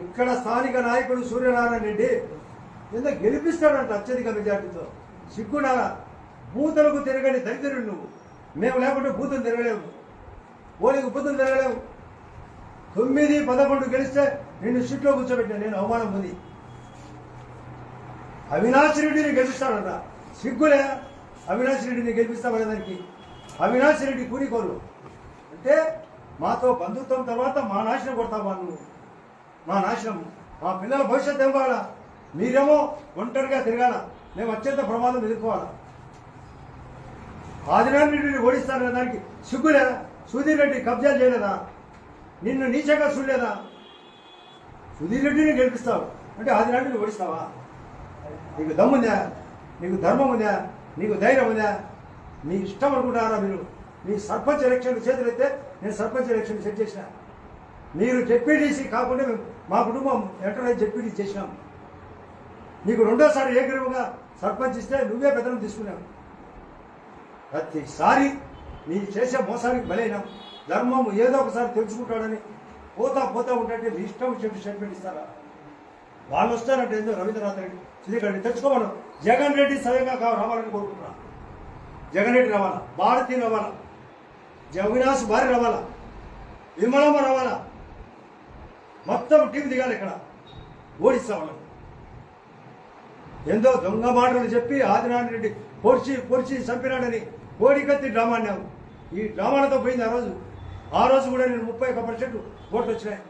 ఇక్కడ స్థానిక నాయకుడు సూర్యనారాయణ రెడ్డి ఎంత గెలిపిస్తాడంట అత్యధిక మెజార్టీతో. సిగ్గునారా బూతులకు తిరగని దరిద్రుడు నువ్వు. మేము లేకుంటే బూతులు తిరగలేము ఓనికి బూతులు తిరగలేము తొమ్మిది పదకొండు గెలిస్తే నిన్ను సీట్లో కూర్చోబెట్టిన నేను అవమానం ఉంది అవినాష్ రెడ్డిని గెలిపిస్తాడంట. సిగ్గులే? అవినాష్ రెడ్డిని గెలిపిస్తామనే దానికి. అవినాష్ రెడ్డి కూలికోరు అంటే మాతో బంధుత్వం తర్వాత మా నాశనం కొడతావా నువ్వు? మా నాశనం. మా పిల్లల భవిష్యత్తు ఇవ్వాలా మీరేమో ఒంటరిగా తిరగాల. మేము అత్యంత ప్రమాదం ఎదుర్కోవాలా? ఆదినారాయణ రెడ్డిని ఓడిస్తాననే దానికి సిగ్గులే సుధీర్ రెడ్డి కబ్జాలు చేయలేదా? నిన్ను నీచంగా చూడలేదా? సుధీర్ రెడ్డిని గెలిపిస్తావు. అంటే ఆదినారాయణ ఓడిస్తావా? నీకు దమ్ముందా? నీకు ధర్మం ఉందా? నీకు ధైర్యం ఉందా? మీ ఇష్టం అనుకుంటారా మీరు? మీ సర్పంచ్ ఎలక్షన్ చేతులైతే నేను సర్పంచ్ ఎలక్షన్ సెట్ చేసిన. మీరు జెడ్పీటీసీ కాకుండా మేము మా కుటుంబం ఎంటర్ జెడ్పీటీ చేసినాం. నీకు రెండోసారి ఏకరువుగా సర్పంచ్ ఇస్తే నువ్వే పెద్దలు తీసుకున్నావు. ప్రతిసారి నీ చేసే మోసానికి బలైనాం ధర్మం ఏదో ఒకసారి తెలుసుకుంటాడని పోతా పోతా ఉంటే నీ ఇష్టం చెప్పి స్టేట్మెంట్ ఇస్తారా వాళ్ళు వస్తారంటే ఏందో రవీంద్రనాథ్ రెడ్డి. శ్రీధర్ రెడ్డి తెచ్చుకోమను జగన్ రెడ్డి స్వయంగా రావాలని కోరుకుంటున్నా. జగన్ రెడ్డి రావాలా? భారతి రావాలా? జవినాస్ భారీ రావాలా? విమలమ్మ రావాలా? మొత్తం టీం దిగాలి ఇక్కడ. ఓడిస్తా వాళ్ళకు ఎంతో దొంగ మాటలు చెప్పి ఆదినారాయణ రెడ్డి పొడిచి పొడిచి చంపినాడని కోడికత్తి డ్రామా అన్నావు. ఈ డ్రామాలతో పోయింది ఆ రోజు. ఆ రోజు కూడా నేను ముప్పై ఒక్క పర్సెంట్ ఓట్లు వచ్చినాయి.